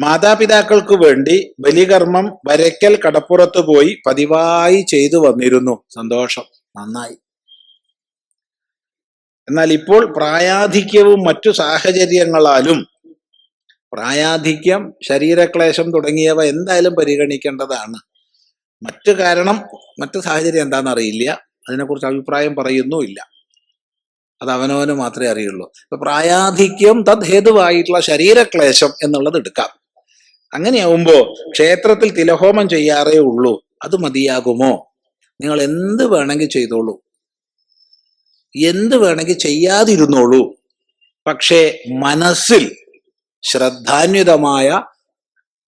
മാതാപിതാക്കൾക്ക് വേണ്ടി ബലികർമ്മം വരയ്ക്കൽ കടപ്പുറത്ത് പോയി പതിവായി ചെയ്തു വന്നിരുന്നു. സന്തോഷം. നന്നായി. എന്നാൽ ഇപ്പോൾ പ്രായാധിക്യവും മറ്റു സാഹചര്യങ്ങളാലും പ്രായാധിക്യം ശരീരക്ലേശം തുടങ്ങിയവ എന്തായാലും പരിഗണിക്കേണ്ടതാണ്. മറ്റു കാരണം മറ്റു സാഹചര്യം എന്താണെന്ന് അറിയില്ല അതിനെക്കുറിച്ച് അഭിപ്രായം പറയുന്നുമില്ല അത് അവനവന് മാത്രമേ അറിയുള്ളൂ. പ്രായാധിക്യം തദ്ഹേതുവായിട്ടുള്ള ശരീരക്ലേശം എന്നുള്ളത് എടുക്കാം. അങ്ങനെയാവുമ്പോ ക്ഷേത്രത്തിൽ തിലഹോമം ചെയ്യാറേ ഉള്ളൂ. അത് മതിയാകുമോ? നിങ്ങൾ എന്ത് വേണമെങ്കിൽ ചെയ്തോളൂ. എന്ത് വേണമെങ്കിൽ ചെയ്യാതിരുന്നോളൂ. പക്ഷേ മനസ്സിൽ ശ്രദ്ധാന്വിതമായ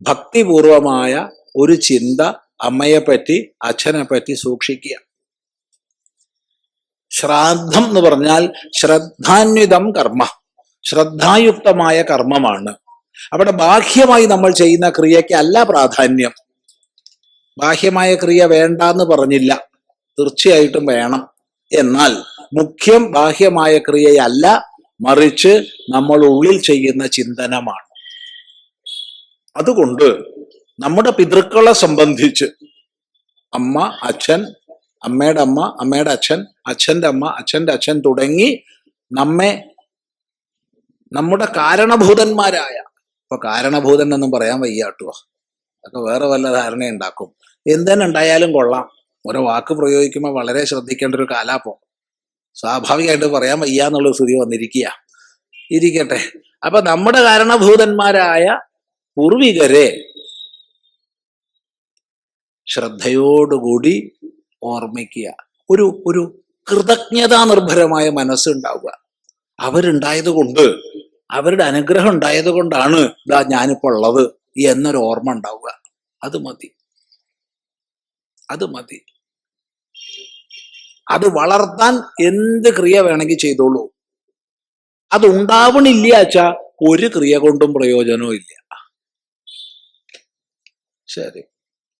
ഭക്തിപൂർവമായ ഒരു ചിന്ത അമ്മയെ പറ്റി അച്ഛനെ പറ്റി സൂക്ഷിക്കുക. ശ്രാദ്ധം എന്ന് പറഞ്ഞാൽ ശ്രദ്ധാന്വിതം കർമ്മ. ശ്രദ്ധായുക്തമായ കർമ്മമാണ്. അവിടെ ബാഹ്യമായി നമ്മൾ ചെയ്യുന്ന ക്രിയയ്ക്ക് അല്ല പ്രാധാന്യം. ബാഹ്യമായ ക്രിയ വേണ്ട എന്ന് പറഞ്ഞില്ല. തീർച്ചയായിട്ടും വേണം. എന്നാൽ മുഖ്യം ബാഹ്യമായ ക്രിയയല്ല മറിച്ച് നമ്മൾ ഉള്ളിൽ ചെയ്യുന്ന ചിന്തനമാണ്. അതുകൊണ്ട് നമ്മുടെ പിതൃക്കളെ സംബന്ധിച്ച് അമ്മ അച്ഛൻ അമ്മയുടെ അമ്മ അമ്മയുടെ അച്ഛൻ അച്ഛന്റെ അമ്മ അച്ഛന്റെ അച്ഛൻ തുടങ്ങി നമ്മെ നമ്മുടെ കാരണഭൂതന്മാരായ ഇപ്പൊ കാരണഭൂതൻ എന്നും പറയാൻ വയ്യാട്ടുവോ. അതൊക്കെ വേറെ വല്ല ധാരണ ഉണ്ടാക്കും. എന്തെന്നെ ഉണ്ടായാലും കൊള്ളാം. ഓരോ വാക്ക് പ്രയോഗിക്കുമ്പോൾ വളരെ ശ്രദ്ധിക്കേണ്ട ഒരു കാലാപ്പം. സ്വാഭാവികമായിട്ട് പറയാൻ വയ്യ എന്നുള്ള സ്ഥിതി വന്നിരിക്കുക ഇരിക്കട്ടെ. അപ്പൊ നമ്മുടെ കാരണഭൂതന്മാരായ പൂർവികരെ ശ്രദ്ധയോടുകൂടി ഓർമ്മിക്കുക ഒരു ഒരു കൃതജ്ഞതാ നിർഭരമായ മനസ്സുണ്ടാവുക. അവരുണ്ടായത് കൊണ്ട് അവരുടെ അനുഗ്രഹം ഉണ്ടായത് കൊണ്ടാണ് ഇതാ ഞാനിപ്പോൾ ഉള്ളത് എന്നൊരു ഓർമ്മ ഉണ്ടാവുക. അത് മതി. അത് മതി. അത് വളർത്താൻ എന്ത് ക്രിയ വേണമെങ്കിൽ ചെയ്തോളൂ. അത് ഉണ്ടാവണില്ല ഒരു ക്രിയ കൊണ്ടും പ്രയോജനവും ഇല്ല. ശരി.